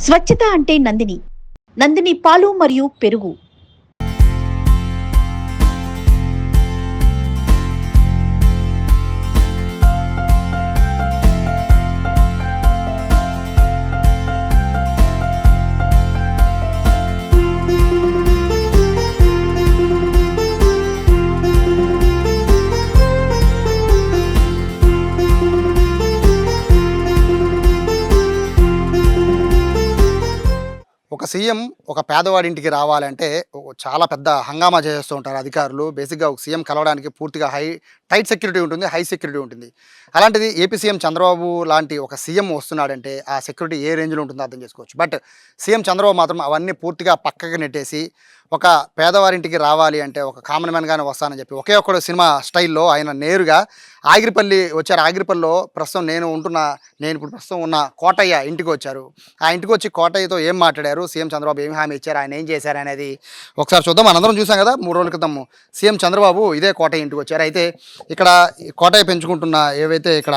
స్వచ్ఛత అంటే నందిని. నందిని పాలు మరియు పెరుగు. ఒక సీఎం ఒక పేదవాడింటికి రావాలంటే చాలా పెద్ద హంగామా చేస్తూ ఉంటారు అధికారులు. బేసిక్గా ఒక సీఎం కలవడానికి పూర్తిగా హై టైట్ సెక్యూరిటీ ఉంటుంది హై సెక్యూరిటీ ఉంటుంది. అలాంటిది ఏపీ సీఎం చంద్రబాబు లాంటి ఒక సీఎం వస్తున్నాడంటే ఆ సెక్యూరిటీ ఏ రేంజ్లో ఉంటుందో అర్థం చేసుకోవచ్చు. బట్ సీఎం చంద్రబాబు మాత్రం అవన్నీ పూర్తిగా పక్కకి నెట్టేసి ఒక పేదవారింటికి రావాలి అంటే ఒక కామన్ మ్యాన్గానే వస్తానని చెప్పి ఒకే ఒక్కడు సినిమా స్టైల్లో ఆయన నేరుగా ఆగిరిపల్లి వచ్చారు. ఆగిరిపల్లిలో ప్రస్తుతం నేను ఉంటున్న నేను ఇప్పుడు ప్రస్తుతం ఉన్న కోటయ్య ఇంటికి వచ్చారు. ఆ ఇంటికి వచ్చి కోటయ్యతో ఏం మాట్లాడారు? సీఎం చంద్రబాబు ఏం హామీ ఇచ్చారు? ఆయన ఏం చేశారు అనేది ఒకసారి చూద్దాం. మనందరం చూసాం కదా మూడు రోజుల క్రితం సీఎం చంద్రబాబు ఇదే కోటయ్య ఇంటికి వచ్చారు. అయితే ఇక్కడ కోటయ్య పెంచుకుంటున్న ఏవైతే ఇక్కడ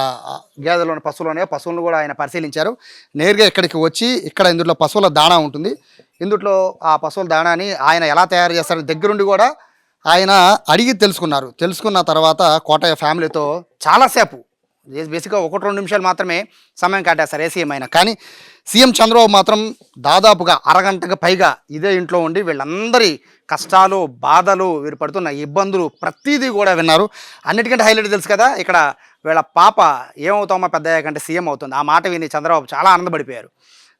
గేదెలోని గేదెలు పశువులు ఉన్నాయో పశువులను కూడా ఆయన పరిశీలించారు. నేరుగా ఇక్కడికి వచ్చి ఇక్కడ ఇందులో పశువుల దాణా ఉంటుంది. ఇందులో ఆ పశువుల దాణాని ఆయన ఎలా తయారు చేస్తారో దగ్గరుండి కూడా ఆయన అడిగి తెలుసుకున్నారు. తెలుసుకున్న తర్వాత కోటయ్య ఫ్యామిలీతో చాలాసేపు బేసిక్గా ఒకటి రెండు నిమిషాలు మాత్రమే సమయం కాటేస్తారు ఏ సీఎం అయినా. కానీ సీఎం చంద్రబాబు మాత్రం దాదాపుగా అరగంటకు పైగా ఇదే ఇంట్లో ఉండి వీళ్ళందరి కష్టాలు బాధలు వీరు పడుతున్న ఇబ్బందులు ప్రతిదీ కూడా విన్నారు. అన్నిటికంటే హైలైట్ తెలుసు కదా ఇక్కడ వీళ్ళ పాప ఏమవుతామో పెద్దయ్య కంటే సీఎం అవుతుంది. ఆ మాట విని చంద్రబాబు చాలా ఆనందపడిపోయారు.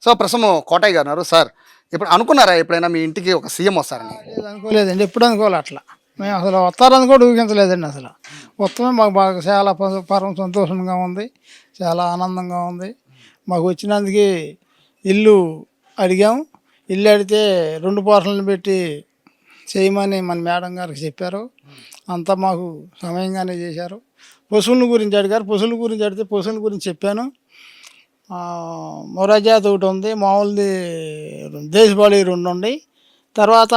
సో ప్రస్తుతం కోటయ్య గారు ఉన్నారు. సార్ ఇప్పుడు అనుకున్నారా ఎప్పుడైనా మీ ఇంటికి ఒక సీఎం వస్తారని? లేదు అనుకోలేదండి. ఎప్పుడు అనుకోలే అట్లా. మేము అసలు వస్తారని కూడా ఊహించలేదండి అసలు. మొత్తమే మాకు బాగా చాలా ప- పరమ సంతోషంగా ఉంది. చాలా ఆనందంగా ఉంది. మాకు వచ్చినందుకు ఇల్లు అడిగాము ఇల్లు అడిగితే రెండు పోర్షన్లు పెట్టి చేయమని మన మేడం గారికి చెప్పారు. అంతా మాకు సమయంగానే చేశారు. పశువుల గురించి అడిగారు. పశువుల గురించి అడిగితే పశువుల గురించి చెప్పాను. ఆ, మొరాజాత్ ఒకటి ఉంది. మామూలుది దేశపాళి రెండు ఉండి తర్వాత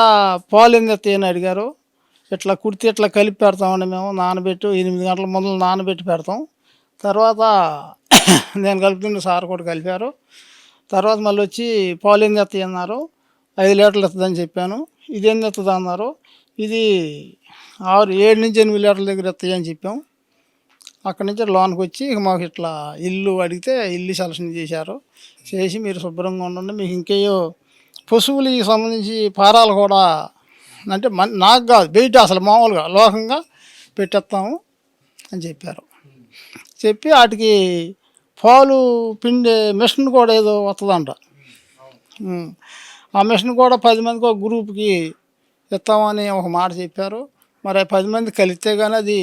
పాలింగతి అని అడిగారు. ఇట్లా కుర్తి ఇట్లా కలిపి పెడతామండి మేము నానబెట్టి ఎనిమిది గంటల ముందు నానబెట్టి పెడతాం. తర్వాత నేను కలుపుతుండే సార్ కూడా కలిపారు. తర్వాత మళ్ళీ వచ్చి పాలు అన్నారు. ఐదు లీటర్లు ఇస్తుందని చెప్పాను. ఇది ఎన్ని ఎత్తది అన్నారు ఇది ఆరు ఏడు నుంచి ఎనిమిది లీటర్ల దగ్గర ఇస్తాయని చెప్పాము చెప్పాం. అక్కడి నుంచి లోనికి వచ్చి ఇక మాకు ఇట్లా ఇల్లు అడిగితే ఇల్లు సెలక్షన్ చేశారు. చేసి మీరు శుభ్రంగా ఉండండి. మీకు ఇంకేయో పశువులకి సంబంధించి పారాలు కూడా అంటే మన నాకు కాదు బయట అసలు మామూలుగా లోకంగా పెట్టేస్తాము అని చెప్పారు. చెప్పి వాటికి పాలు పిండే మిషన్ కూడా ఏదో వస్తుందంట ఆ మిషన్ కూడా పది మందికి ఒక గ్రూప్కి ఇస్తామని ఒక మాట చెప్పారు. మరి పది మంది కలిస్తే కానీ అది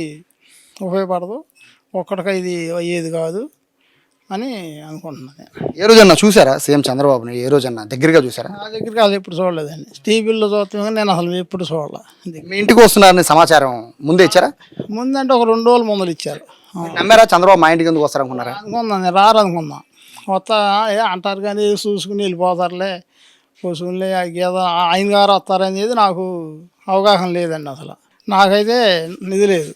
ఉపయోగపడదు. ఒక్కడికి ఇది అయ్యేది కాదు అని అనుకుంటున్నాను ఏ రోజన్నా చూసారా సీఎం చంద్రబాబుని ఏ రోజన్నా? దగ్గరగా చూసారా? నా దగ్గరికి అసలు ఎప్పుడు చూడలేదండి. టీవీలో చూస్తాం కానీ నేను అసలు ఎప్పుడు చూడలే. మీ ఇంటికి వస్తున్నారని సమాచారం ముందే ఇచ్చారా? ముందంటే ఒక రెండు రోజులు ముందలు ఇచ్చారు. నమ్మారా చంద్రబాబు మా ఇంటికి ఎందుకు వస్తారనుకున్నారా? అనుకున్నాను నేను రారనుకున్నా. వస్తా ఏ అంటారు కానీ చూసుకుని వెళ్ళిపోతారులే ఆ గీత ఆయన గారు వస్తారనేది నాకు అవగాహన లేదండి అసలు. నాకైతే నిధి లేదు.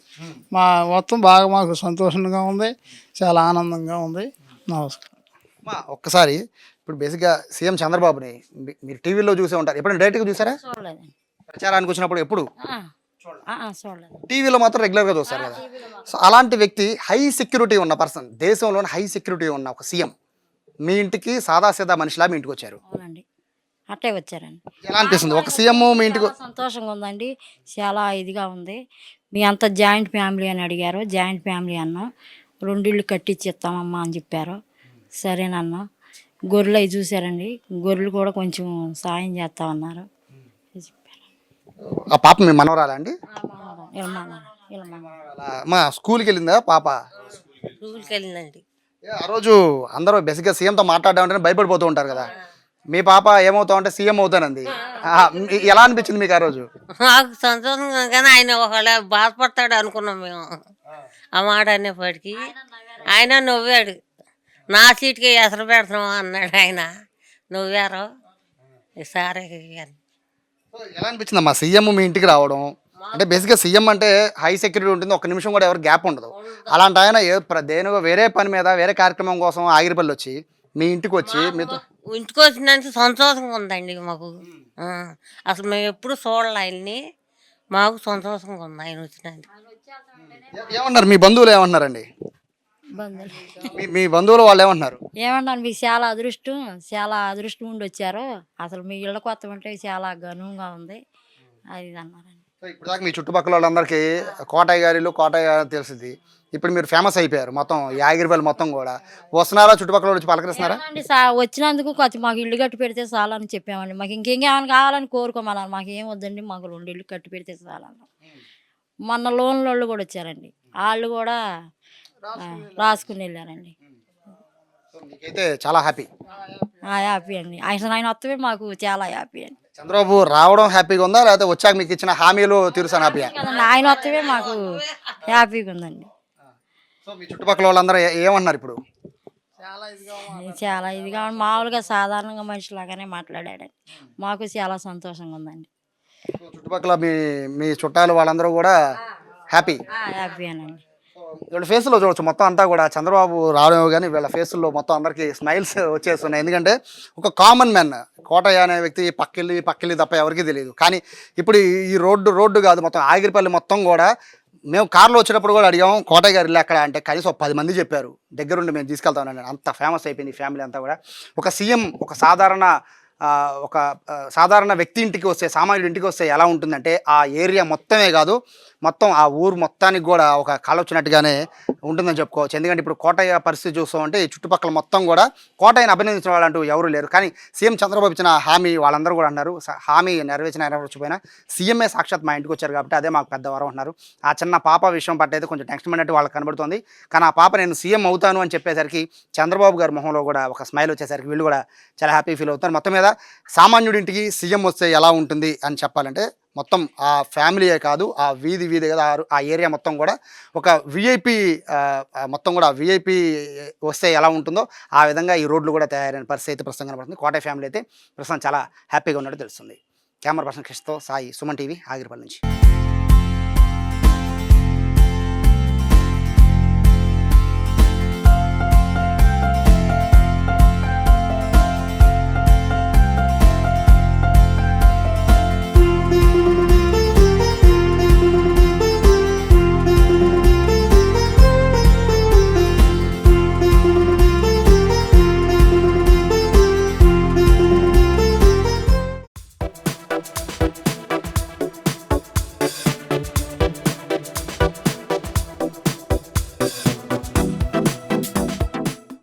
మా మొత్తం బాగా మాకు సంతోషంగా ఉంది. చాలా ఆనందంగా ఉంది. నమస్కారం. ఒక్కసారి ఇప్పుడు బేసిక్గా సీఎం చంద్రబాబుని మీరు టీవీలో చూసే ఉంటారు. ఎప్పుడైనా డైరెక్ట్గా చూసారా? ప్రచారానికి వచ్చినప్పుడు ఎప్పుడు? ఆ, ఆ, ఆ, చూడలేదు. టీవీలో మాత్రం రెగ్యులర్గా చూస్తారు కదా. సో అలాంటి వ్యక్తి హై సెక్యూరిటీ ఉన్న పర్సన్ దేశంలోని హై సెక్యూరిటీ ఉన్న ఒక సీఎం. మీ ఇంటికి సాదాసీదా మనిషిలా మీ ఇంటికి వచ్చారు. అవునండి. అట్టే వచ్చారండి. ఎలా అనిపిస్తుంది? ఒక సీఎం మీ ఇంటికి సంతోషంగా ఉందండి. చాలా ఇదిగా ఉంది. మీ అంత జాయింట్ ఫ్యామిలీ అని అడిగారు. జాయింట్ ఫ్యామిలీ అన్నాం. రెండిళ్ళు కట్టించి ఇస్తామమ్మా అని చెప్పారు. సరేనన్నా. గొర్రెలు అవి చూసారండి గొర్రెలు కూడా కొంచెం సాయం చేస్తామన్నారు. చెప్పారు. ఆ పాప మీ మనవరాలా అండి? మా స్కూల్కి వెళ్ళిందా పాప? స్కూల్కి వెళ్ళిందండి. ఏ, ఆ రోజు అందరూ బేసిక్గా సీఎంతో మాట్లాడడం భయపడిపోతూ ఉంటారు కదా. మీ పాప ఏమవుతావు అంటే సీఎం అవుతానంది. ఎలా అనిపించింది మీకు ఆ రోజు? నాకు సంతోషంగా కానీ ఆయన ఒకవేళ బాధపడతాడు అనుకున్నాం మేము. ఆ మాట అనేప్పటికీ ఆయన నవ్వాడు. నా సీట్కి ఎసరు పెడతాం అన్నాడు ఆయన. నవ్వారు. సరే ఎలా అనిపించింది అమ్మా? సీఎం మీ ఇంటికి రావడం? అంటే బేసిక్గా సీఎం అంటే హై సెక్యూరిటీ ఉంటుంది ఒక నిమిషం కూడా ఎవరు గ్యాప్ ఉండదు. అలాంటి ఆయన ఏ దేనిగో వేరే పని మీద వేరే కార్యక్రమం కోసం ఆగిరిపల్లి వచ్చి మీ ఇంటికి వచ్చి మీతో ఇంటికి వచ్చినందుకు సంతోషంగా ఉందండి మాకు. ఆ, అసలు మేము ఎప్పుడు చూడాలి ఆయన్ని. మాకు సంతోషంగా ఉంది ఆయన వచ్చినందుకు ఏమన్నారు? మీ బంధువులు ఏమన్నారండి? బంధువులు. మీ మీ బంధువులు వాళ్ళు ఏమన్నారు? ఏమన్నాను మీకు చాలా అదృష్టం. చాలా అదృష్టం ఉండి వచ్చారు. అసలు మీ ఇళ్ళ కొత్త ఉంటే చాలా ఘనంగా ఉంది. అది ఇది అన్నారండి. ఇప్పుడు దాకా మీ చుట్టుపక్కల వాళ్ళందరికీ కోటయ్య గారిలు కోటయ్య గారు తెలిసింది. ఇప్పుడు మీరు ఫేమస్ అయిపోయారు మొత్తం యాగిరిపల్లి మొత్తం కూడా. వస్తున్నారా చుట్టుపక్కల వచ్చి పలకరిస్తున్నారా? సా- వచ్చినందుకు కొంచెం మాకు ఇల్లు కట్టి పెడితే చాలని చెప్పామండి. మాకు ఇంకేమైనా కావాలని కోరుకోమన్నారు. మాకు ఏం వద్దండి మాకు రెండు ఇల్లు కట్టి పెడితే చాలన్నారు మొన్న లోన్ వాళ్ళు కూడా వచ్చారండి. వాళ్ళు కూడా ఆ, రాసుకుని వెళ్ళారండి. సో మీకైతే చాలా హ్యాపీ ఆ, హ్యాపీ అండి. ఆయన ఆయన వస్తమే మాకు చాలా హ్యాపీ అండి. చంద్రబాబు రావడం హ్యాపీగా ఉందా? లేకపోతే వచ్చాక మీకు ఇచ్చిన హామీలు తీరుసాను కదండి ఆయన వస్తమే మాకు హ్యాపీగా ఉందండి. సో మీ చుట్టుపక్కల వాళ్ళందరూ ఏమన్నారు ఇప్పుడు? చాలా ఇదిగా మామూలుగా సాధారణంగా మనిషిలాగానే మాట్లాడాడండి. మాకు చాలా సంతోషంగా ఉందండి. సో చుట్టుపక్కల మీ మీ చుట్టాలు వాళ్ళందరూ కూడా హ్యాపీ. హ్యాపీ అనండి వీళ్ళ ఫేస్లో చూడొచ్చు. మొత్తం అంతా కూడా చంద్రబాబు రావడమే కానీ వీళ్ళ ఫేస్లో మొత్తం అందరికీ స్మైల్స్ వచ్చేస్తున్నాయి. ఎందుకంటే ఒక కామన్ మ్యాన్ కోటయ్య అనే వ్యక్తి పక్కెళ్ళి పక్కెళ్ళి తప్ప ఎవరికీ తెలియదు. కానీ ఇప్పుడు ఈ- రోడ్డు రోడ్డు కాదు మొత్తం ఆగిరిపల్లి మొత్తం కూడా మేము కార్లో వచ్చేటప్పుడు కూడా అడిగాము కోటయ్య గారు ఇల్లు ఎక్కడ అంటే కనీసం ఒక పది మంది చెప్పారు. దగ్గరుండి మేము తీసుకెళ్తామని అంత ఫేమస్ అయిపోయింది ఫ్యామిలీ అంతా కూడా. ఒక సీఎం ఒక సాధారణ ఒక సాధారణ వ్యక్తి ఇంటికి వస్తే సామాన్యుడి ఇంటికి వస్తే ఎలా ఉంటుందంటే ఆ ఏరియా మొత్తమే కాదు మొత్తం ఆ ఊరు మొత్తానికి కూడా ఒక కళ వచ్చినట్టుగానే ఉంటుందని చెప్పుకోవచ్చు. ఎందుకంటే ఇప్పుడు కోటయ్య పరిస్థితి చూస్తామంటే ఈ చుట్టుపక్కల మొత్తం కూడా కోటయ్యను అభినందించిన వాళ్ళంటూ ఎవరూ లేరు. కానీ సీఎం చంద్రబాబు ఇచ్చిన హామీ వాళ్ళందరూ కూడా అన్నారు. స- హామీ నెరవేర్చిన నెరవేర్చిపోయినా సీఎంఏ సాక్షాత్ మా ఇంటికి వచ్చారు కాబట్టి అదే మాకు పెద్ద వరం ఆ చిన్న పాప విషయం పట్టయితే కొంచెం టెన్షన్ పడినట్టు వాళ్ళకి కనబడుతుంది. కానీ ఆ పాప నేను సీఎం అవుతాను అని చెప్పేసరికి చంద్రబాబు గారి మొహంలో కూడా ఒక స్మైల్ వచ్చేసరికి వీళ్ళు కూడా చాలా హ్యాపీ ఫీల్ అవుతారు. మొత్తం మీద సామాన్యుడింటికి సీఎం వస్తే ఎలా ఉంటుంది అని చెప్పాలంటే మొత్తం ఆ ఫ్యామిలీయే కాదు ఆ వీధి వీధి కదా ఆ- ఏరియా మొత్తం కూడా ఒక విఐపి మొత్తం కూడా విఐపి వస్తే ఎలా ఉంటుందో ఆ విధంగా ఈ రోడ్లు కూడా తయారైన పరిస్థితి అయితే ప్రస్తుతం కనబడుతుంది. కోట ఫ్యామిలీ అయితే ప్రస్తుతం చాలా హ్యాపీగా ఉన్నట్టు తెలుస్తుంది. కెమెరా పర్సన్ కృష్ణతో సాయి సుమన్ టీవీ ఆగిరిపల్లి నుంచి.